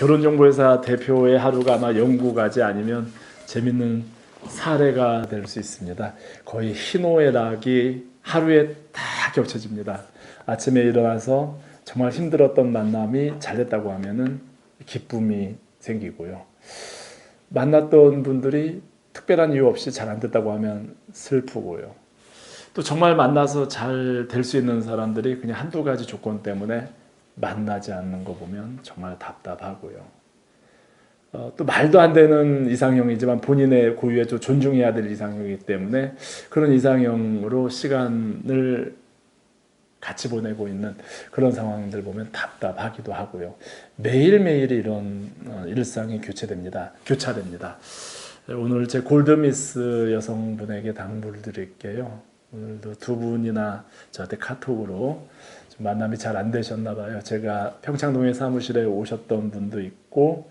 결혼정보회사 대표의 하루가 아마 영구가지 아니면 재밌는 사례가 될 수 있습니다. 거의 희노애락이 하루에 다 겹쳐집니다. 아침에 일어나서 정말 힘들었던 만남이 잘 됐다고 하면은 기쁨이 생기고요. 만났던 분들이 특별한 이유 없이 잘 안 됐다고 하면 슬프고요. 또 정말 만나서 잘 될 수 있는 사람들이 그냥 한두 가지 조건 때문에 만나지 않는 거 보면 정말 답답하고요. 어, 또 말도 안 되는 이상형이지만 본인의 고유에 좀 존중해야 될 이상형이기 때문에 그런 이상형으로 시간을 같이 보내고 있는 그런 상황들 보면 답답하기도 하고요. 매일매일 이런 어, 일상이 교체됩니다. 교차됩니다. 오늘 제 골드미스 여성분에게 당부를 드릴게요. 오늘도 두 분이나 저한테 카톡으로 좀 만남이 잘 안 되셨나 봐요. 제가 평창동의 사무실에 오셨던 분도 있고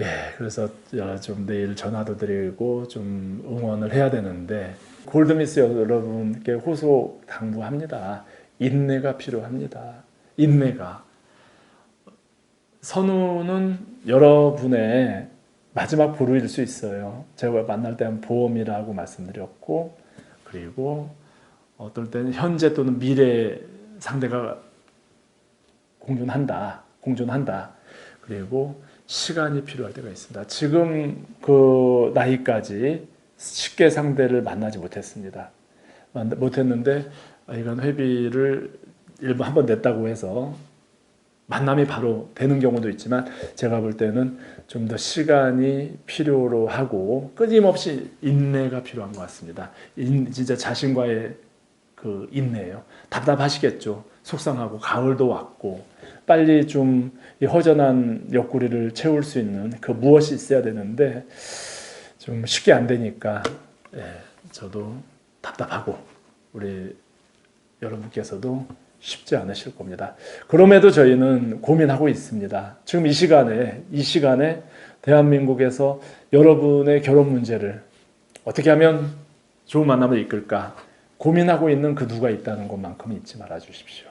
예, 그래서 어, 좀 내일 전화도 드리고 좀 응원을 해야 되는데 골드미스 여러분께 호소 당부합니다. 인내가 필요합니다. 인내가 선우는 여러분의 마지막 보루일 수 있어요. 제가 만날 때는 보험이라고 말씀드렸고 그리고 어떨 때는 현재 또는 미래 상대가 공존한다. 공존한다. 그리고 시간이 필요할 때가 있습니다. 지금 그 나이까지 쉽게 상대를 만나지 못했습니다. 만- 못했는데 이건 회비를 일부 한번 냈다고 해서 만남이 바로 되는 경우도 있지만 제가 볼 때는 좀 더 시간이 필요로 하고 끊임없이 인내가 필요한 것 같습니다. 인, 진짜 자신과의 그 인내예요. 답답하시겠죠. 속상하고 가을도 왔고 빨리 좀이 허전한 옆구리를 채울 수 있는 그 무엇이 있어야 되는데 좀 쉽게 안 되니까 예, 저도 답답하고 우리 여러분께서도 쉽지 않으실 겁니다. 그럼에도 저희는 고민하고 있습니다. 지금 이 시간에 이 시간에 대한민국에서 여러분의 결혼 문제를 어떻게 하면 좋은 만남을 이끌까 고민하고 있는 그 누가 있다는 것만큼 잊지 말아 주십시오.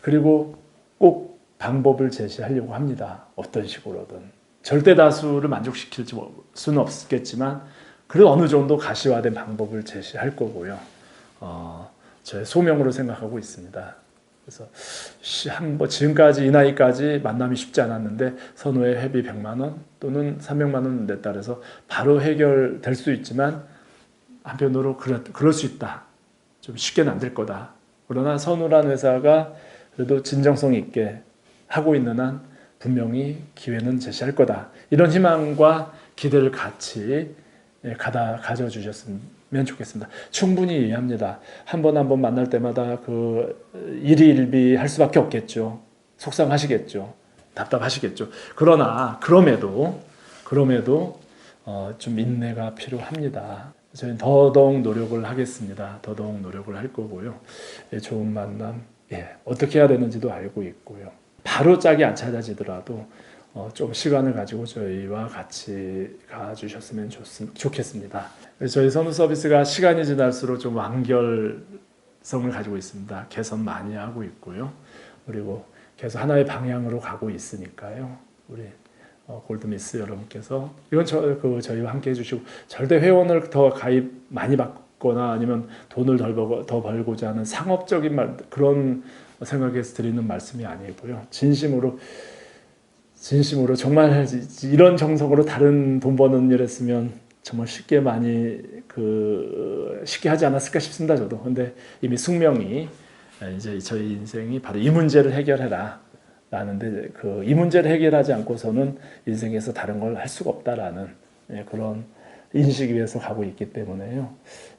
그리고 꼭 방법을 제시하려고 합니다. 어떤 식으로든 절대 다수를 만족시킬 수는 없겠지만 그래도 어느 정도 가시화된 방법을 제시할 거고요. 어, 저의 소명으로 생각하고 있습니다. 그래서 시- 한, 뭐 지금까지 이 나이까지 만남이 쉽지 않았는데 선호의 회비 100만 원 또는 300만 원 냈다 그래서 바로 해결될 수 있지만 한편으로 그럴, 그럴 수 있다. 좀 쉽게는 안 될 거다. 그러나 선우란 회사가 그래도 진정성 있게 하고 있는 한 분명히 기회는 제시할 거다. 이런 희망과 기대를 같이 예, 가다 가져주셨으면 좋겠습니다. 충분히 이해합니다. 한 번 한 번 만날 때마다 그 일희일비 할 수밖에 없겠죠. 속상하시겠죠. 답답하시겠죠. 그러나 그럼에도 그럼에도 어, 좀 인내가 필요합니다. 저희는 더더욱 노력을 하겠습니다. 더더욱 노력을 할 거고요. 예, 좋은 만남 예, 어떻게 해야 되는지도 알고 있고요. 바로 짝이 안 찾아지더라도 어, 좀 시간을 가지고 저희와 같이 가주셨으면 좋, 좋겠습니다. 저희 선우 서비스가 시간이 지날수록 좀 완결성을 가지고 있습니다. 개선 많이 하고 있고요. 그리고 계속 하나의 방향으로 가고 있으니까요. 우리 어, 골드미스 여러분께서 이건 저, 그 저희와 함께 해주시고 절대 회원을 더 가입 많이 받거나 아니면 돈을 덜, 벌고, 더 벌고자 하는 상업적인 말 그런 생각에서 드리는 말씀이 아니고요. 진심으로 진심으로 정말 이런 정석으로 다른 돈 버는 일 했으면 정말 쉽게 많이 그 쉽게 하지 않았을까 싶습니다. 저도. 근데 이미 숙명이 이제 저희 인생이 바로 이 문제를 해결해라. 라는데 그 이 문제를 해결하지 않고서는 인생에서 다른 걸 할 수가 없다라는 예, 그런 인식 위에서 가고 있기 때문에요.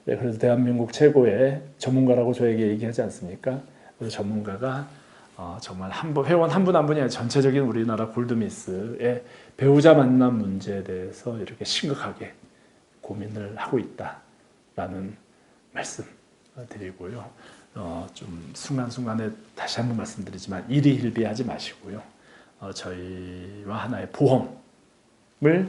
예, 그래서 대한민국 최고의 전문가라고 저에게 얘기하지 않습니까? 그래서 전문가가 어, 정말 한 분, 회원 한 분 한 분이 아니라 전체적인 우리나라 골드미스의 배우자 만남 문제에 대해서 이렇게 심각하게 고민을 하고 있다라는 말씀 드리고요. 어, 좀 순간순간에 다시 한번 말씀드리지만 일희일비하지 마시고요. 어, 저희와 하나의 보험을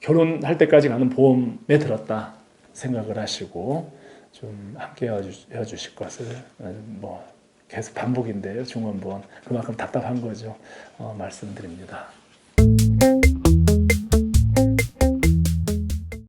결혼할 때까지 가는 보험에 들었다 생각을 하시고 좀 함께 해주- 해주실 것을 어, 뭐 계속 반복인데요. 중원본 그만큼 답답한 거죠. 어, 말씀드립니다.